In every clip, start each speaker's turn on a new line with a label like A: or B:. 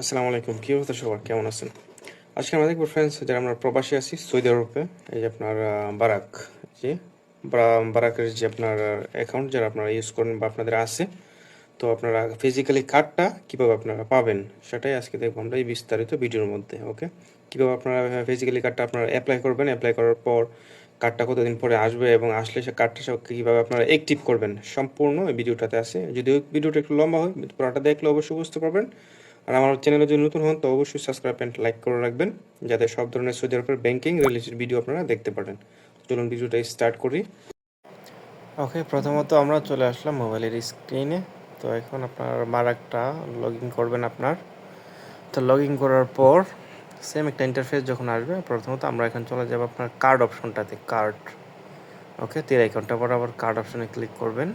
A: আসসালামু আলাইকুম, কী অবস্থা সবার? কেমন আছেন? আজকে আমরা দেখব ফ্রেন্ডস যারা আমরা প্রবাসী আছি, সৌদি আরবে, এই যে আপনার বারাক যে বারাকের যে আপনার অ্যাকাউন্ট যারা আপনারা ইউজ করেন বা আপনাদের আছে, তো আপনারা ফিজিক্যালি কার্ডটা কীভাবে আপনারা পাবেন, সেটাই আজকে দেখব আমরা এই বিস্তারিত ভিডিওর মধ্যে ওকে কীভাবে আপনারা ফিজিক্যালি কার্ডটা আপনারা অ্যাপ্লাই করবেন অ্যাপ্লাই করার পর কার্ডটা কতদিন পরে আসবে এবং আসলে সে কার্ডটা সব কীভাবে আপনারা অ্যাক্টিভ করবেন, সম্পূর্ণ এই ভিডিওটাতে আছে। যদি ভিডিওটা একটু লম্বা হয়, পুরোটা দেখলে অবশ্যই বুঝতে পারবেন। আর আমার চ্যানেলে যদি নতুন হন, তো অবশ্যই সাবস্ক্রাইব অ্যান্ড লাইক করে রাখবেন, যাতে সব ধরনের সৌদি আরবের ব্যাংকিং রিলেটেড ভিডিও আপনারা দেখতে পারেন। চলুন ভিডিওটা স্টার্ট করি। ওকে প্রথমত আমরা চলে আসলাম মোবাইলের স্ক্রিনে তো এখন আপনার মারাকটা লগ ইন করবেন আপনার। তো লগ ইন করার পর সেম একটা ইন্টারফেস যখন আসবে, প্রথমত আমরা এখন চলে যাব আপনার কার্ড অপশনটাতে কার্ড ওকে তীর আইকনটা পর আবার কার্ড অপশনে ক্লিক করবেন।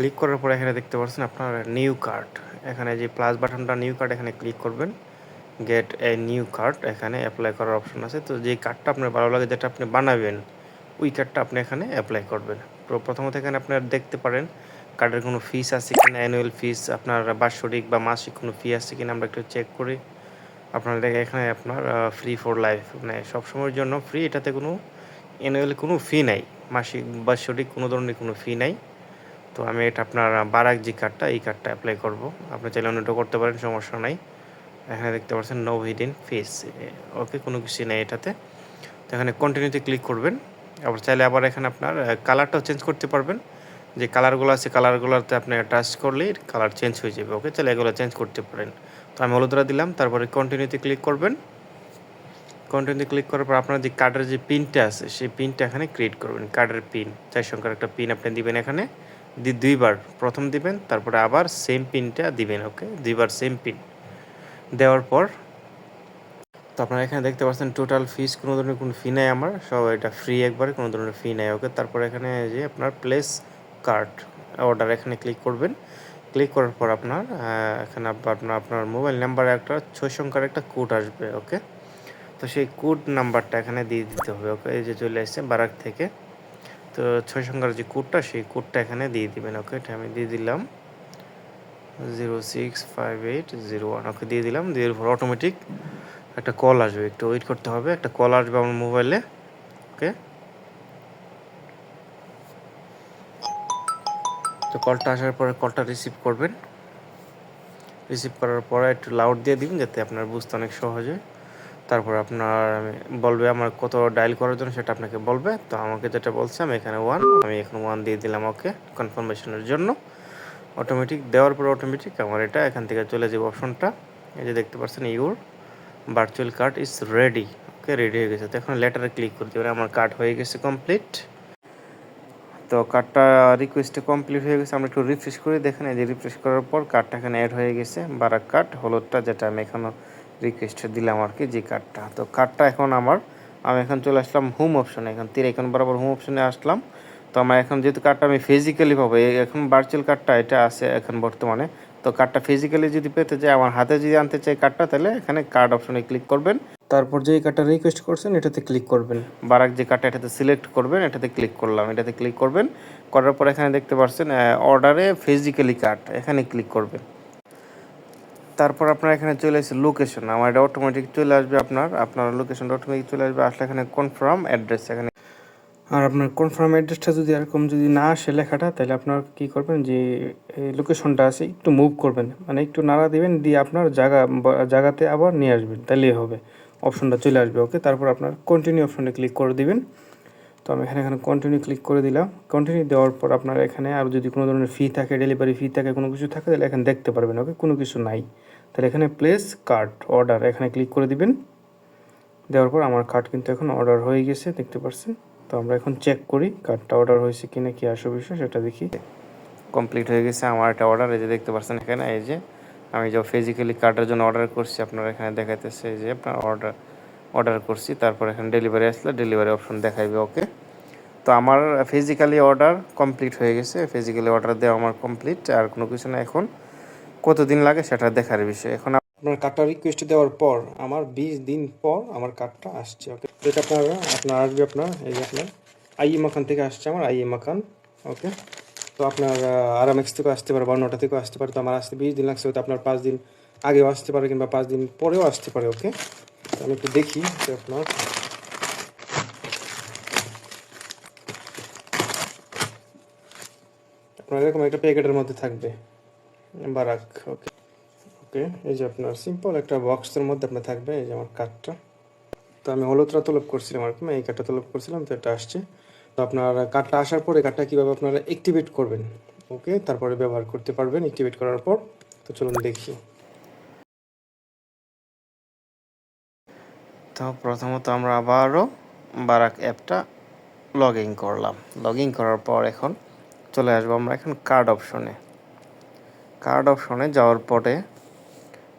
A: ক্লিক করার পর এখানে দেখতে পাচ্ছেন আপনার নিউ কার্ড। এখানে যে প্লাস বাটনটা নিউ কার্ড, এখানে ক্লিক করবেন। গেট এ নিউ কার্ড এখানে অ্যাপ্লাই করার অপশন আছে। তো যে কার্ডটা আপনার ভালো লাগে, যেটা আপনি বানাবেন, ওই কার্ডটা আপনি এখানে অ্যাপ্লাই করবেন। তো প্রথমত এখানে আপনার দেখতে পারেন কার্ডের কোনো ফিস আছে কিনা অ্যানুয়াল ফিস আপনার বাৎসরিক বা মাসিক কোনো ফি আছে কিনা, আমরা একটু চেক করি। আপনার এখানে আপনার ফ্রি ফর লাইফ মানে সবসময়ের জন্য ফ্রি এটাতে কোনো অ্যানুয়াল কোনো ফি নাই। মাসিক, বাৎসরিক কোনো ধরনের কোনো ফি নাই। তো আমি এটা আপনার বারাক যে কার্ডটা এই কার্ডটা অ্যাপ্লাই করব। আপনি চাইলে অন্যটা করতে পারেন, সমস্যা নাই। এখানে দেখতে পাচ্ছেন নো হিডেন ফেস ওকে, কোনো কিছু নেই এটাতে। তো এখানে কন্টিনিউতে ক্লিক করবেন। আবার চাইলে আবার এখানে আপনার কালারটাও চেঞ্জ করতে পারবেন। যে কালারগুলো আছে কালারগুলোতে আপনি টাচ করলেই কালার চেঞ্জ হয়ে যাবে, ওকে? চাইলে এগুলো চেঞ্জ করতে পারেন। তো আমি হলুদরা দিলাম, তারপরে কন্টিনিউতে ক্লিক করবেন। কন্টিনিউতে ক্লিক করার পর আপনার যে কার্ডের যে পিনটা আছে, সেই পিনটা এখানে ক্রিয়েট করবেন কার্ডের পিন চার সংখ্যার একটা পিন আপনি দিবেন এখানে। দি, দুইবার। প্রথম দিবেন, তারপরে আবার সেম পিনটা দিবেন ওকে দুইবার সেম পিন দেওয়ার পর, তো আপনারা এখানে দেখতে পাচ্ছেন টোটাল ফিস কোনো ধরনের কোনো ফি নেই আমার, সব এটা ফ্রি একবারে, কোনো ধরনের ফি নেই ওকে তারপর এখানে যে আপনার প্লেস কার্ড অর্ডার এখানে ক্লিক করবেন। ক্লিক করার পর আপনার এখানে আপ- আপনার আপনার মোবাইল নাম্বারে একটা ছয় সংখ্যার একটা কোড আসবে ওকে তো সেই কোড নাম্বারটা এখানে দিয়ে দিতে হবে ওকে এই যে চলে এসেছে বারাক থেকে। তো ছয় সংখ্যার যে কোডটা সেই কোডটা এখানে দিয়ে দিবেন ওকে এটা আমি দিয়ে দিলাম zero six five eight zero one okay দিয়ে দিলাম, দিয়ে পর অটোমেটিক একটা কল আসবে, একটু ওয়েট করতে হবে, একটা কল আসবে আমার মোবাইলে ওকে তো কলটা আসার পরে কলটা রিসিভ করবেন। রিসিভ করার পরে একটু লাউড দিয়ে দিবেন, যাতে আপনার বুঝতে অনেক সহজ হয়। তারপর আপনার আমি বলবে আমার কত ডায়াল করার জন্য সেটা আপনাকে বলবে। তো আমাকে যেটা বলছে, আমি এখানে ওয়ান আমি এখানে ওয়ান দিয়ে দিলাম ওকে কনফার্মেশনের জন্য। অটোমেটিক দেওয়ার পর অটোমেটিক আমার এটা এখান থেকে চলে যাবে অপশনটা এই যে দেখতে পাচ্ছেন your virtual card is ready okay ready হয়ে গেছে। তো এখন লেটারে ক্লিক করতে হবে, আমার কার্ড হয়ে গেছে কমপ্লিট তো কার্ডটা রিকোয়েস্টে কমপ্লিট হয়ে গেছে, আমরা একটু রিফ্রেশ করে। দেখেন, এই যে রিফ্রেশ করার পর কার্ডটা এখানে অ্যাড হয়ে গেছে। বারাক কার্ড হলুদটা যেটা আমি এখনও রিকোয়েস্টে দিলাম আর কি, যে কার্ডটা তো কার্ডটা এখন আমার, আমি এখন চলে আসলাম হোম অপশনে এখন তীর এখন বরাবর হোম অপশনে আসলাম। তো আমার এখন যেহেতু কার্ডটা আমি ফিজিক্যালি পাবো এখন ভার্চুয়াল কার্ডটা এটা আছে এখন বর্তমানে। তো কার্ডটা ফিজিক্যালি যদি পেতে চাই, আমার হাতে যদি আনতে চাই কার্ডটা তাহলে এখানে কার্ড অপশনে ক্লিক করবেন। তারপর যে কার্ডটা রিকোয়েস্ট করছেন, এটাতে ক্লিক করবেন। বারাক যে কার্ডটা এটাতে সিলেক্ট করবেন, এটাতে ক্লিক করলাম, এটাতে ক্লিক করবেন। করার পর এখানে দেখতে পাচ্ছেন অর্ডারে ফিজিক্যালি কার্ড এখানে ক্লিক করবেন। তারপর আপনার এখানে চলে আসছে লোকেশন আমার এটা অটোমেটিক চলে আসবে আপনার আপনার লোকেশনটা অটোমেটিক চলে আসবে, আসলে এখানে কনফার্ম অ্যাড্রেস এখানে। আর আপনার কনফার্ম অ্যাড্রেসটা যদি এরকম যদি না আসে লেখাটা, তাহলে আপনার কি করবেন যে লোকেশনটা আছে, একটু মুভ করবেন। মানে একটু নাড়া দিবেন, দিয়ে আপনার জায়গা, জায়গাতে আবার নিয়ে আসবেন তাহলেই হবে। অপশনটা চলে আসবে ওকে তারপর আপনার কন্টিনিউ অপশনে ক্লিক করে দিবেন। তো আমি এখানে এখানে কন্টিনিউ ক্লিক করে দিলাম। কন্টিনিউ দেওয়ার পর আপনার এখানে আর যদি কোনো ধরনের ফি থাকে ডেলিভারি ফি থাকে, কোনো কিছু থাকে, তাহলে এখানে দেখতে পারবেন ওকে কোনো কিছু নাই। তাহলে এখানে প্লেস কার্ড অর্ডার এখানে ক্লিক করে দিবেন। দেওয়ার পর আমার কার্ড কিন্তু এখন অর্ডার হয়ে গেছে, দেখতে পাচ্ছেন তো আমরা এখন চেক করি কার্ডটা অর্ডার হয়েছে কি না কি আসো বিষয়, সেটা দেখি। কমপ্লিট হয়ে গেছে আমার একটা অর্ডার এই যে দেখতে পাচ্ছেন এখানে, এই যে আমি যে ফিজিক্যালি কার্ডের জন্য অর্ডার করছি, আপনারা এখানে দেখাইতেছে, এই যে আপনার অর্ডার অর্ডার করছি, তারপর এখানে ডেলিভারি আসলে ডেলিভারি অপশন দেখাইবে ওকে তো আমার ফিজিক্যালি অর্ডার কমপ্লিট হয়ে গেছে ফিজিক্যালি অর্ডার দেওয়া আমার কমপ্লিট আর কোনো কিছু না এখন। কতদিন লাগে সেটা দেখার বিষয়। এখন আপনার কার্ডটা রিকোয়েস্ট দেওয়ার পর, আমার বিশ দিন পর আমার কার্ডটা আসছে ওকে এটা আপনার আপনার আসবে আপনার, এই যে আপনার আইএ মাখান থেকে আসছে আমার আইএ মাখান ওকে তো আপনার আরামেক্স থেকেও আসতে পারে বা নটা থেকেও আসতে পারে, তো আমার আসতে বিশ দিন লাগছে, হয়তো আপনার পাঁচ দিন আগেও আসতে পারে কিংবা পাঁচ দিন পরেও আসতে পারে ওকে আমি একটু দেখি আপনার। আপনার এরকম একটা প্যাকেটের মধ্যে থাকবে। বারাক, ওকে। ওকে, এই যে আপনার সিম্পল একটা বক্সের মধ্যে আপনার থাকবে, এই যে আমার কার্ডটা তো আমি হলুদটা তলব করছিলাম আর কি এই কার্ডটা তলব করছিলাম, তো এটা আসছে। তো আপনার কার্ডটা আসার পরে কার্ডটা কীভাবে আপনারা অ্যাক্টিভেট করবেন? ওকে, তারপরে ব্যবহার করতে পারবেন অ্যাক্টিভেট করার পর। তো চলুন দেখি।
B: তো প্রথমত আমরা আবারও বারাক অ্যাপটা লগ ইন করলাম। লগ ইন করার পর এখন চলে আসব আমরা এখন কার্ড অপশনে কার্ড অপশনে যাওয়ার পরে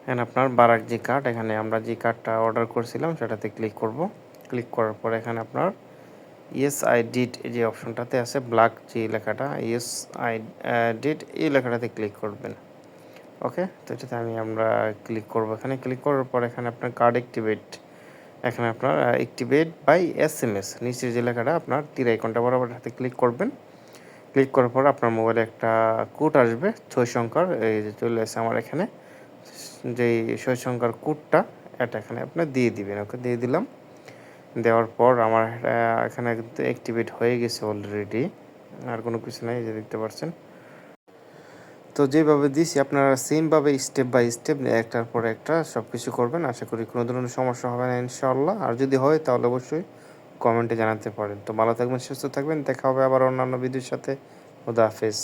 B: এখানে আপনার বারাক যে কার্ড এখানে আমরা যে কার্ডটা অর্ডার করছিলাম সেটাতে ক্লিক করব। ক্লিক করার পর এখানে আপনার ইয়েস আই ডিড যে অপশনটাতে আছে ব্ল্যাক যে লেখাটা ইয়েস আই ডিড এই লেখাটাতে ক্লিক করবেন। ওকে তো এটাতে আমি আমরা ক্লিক করব। এখানে ক্লিক করার পর এখানে আপনার কার্ড অ্যাক্টিভেট এখানে আপনার activate by S M S নিচের যে লেখাটা, আপনার তীর আইকনটা বরাবর হাতে ক্লিক করবেন। ক্লিক করার পর আপনার মোবাইলে একটা কোড আসবে, ছয় সংখ্যার, এই যে চলে আসে আমার এখানে। যেই ছয় সংখ্যার কোডটা এটা এখানে আপনি দিয়ে দিবেন। ওকে, দিয়ে দিলাম। দেওয়ার পর আমার এখানে অ্যাক্টিভেট হয়ে গেছে অলরেডি আর কোনো কিছু নাই যে দেখতে পাচ্ছেন। তো যেভাবে দিছি, আপনারা সেমভাবে স্টেপ বাই স্টেপ একটার পর একটা সব কিছু করবেন। আশা করি কোনো ধরনের সমস্যা হবে না, ইনশাআল্লাহ। আর যদি হয়, তাহলে অবশ্যই কমেন্টে জানাতে পারেন। তো ভালো থাকবেন, সুস্থ থাকবেন। দেখা হবে আবার অন্যান্য ভিডিওর সাথে। খুদা হাফেজ।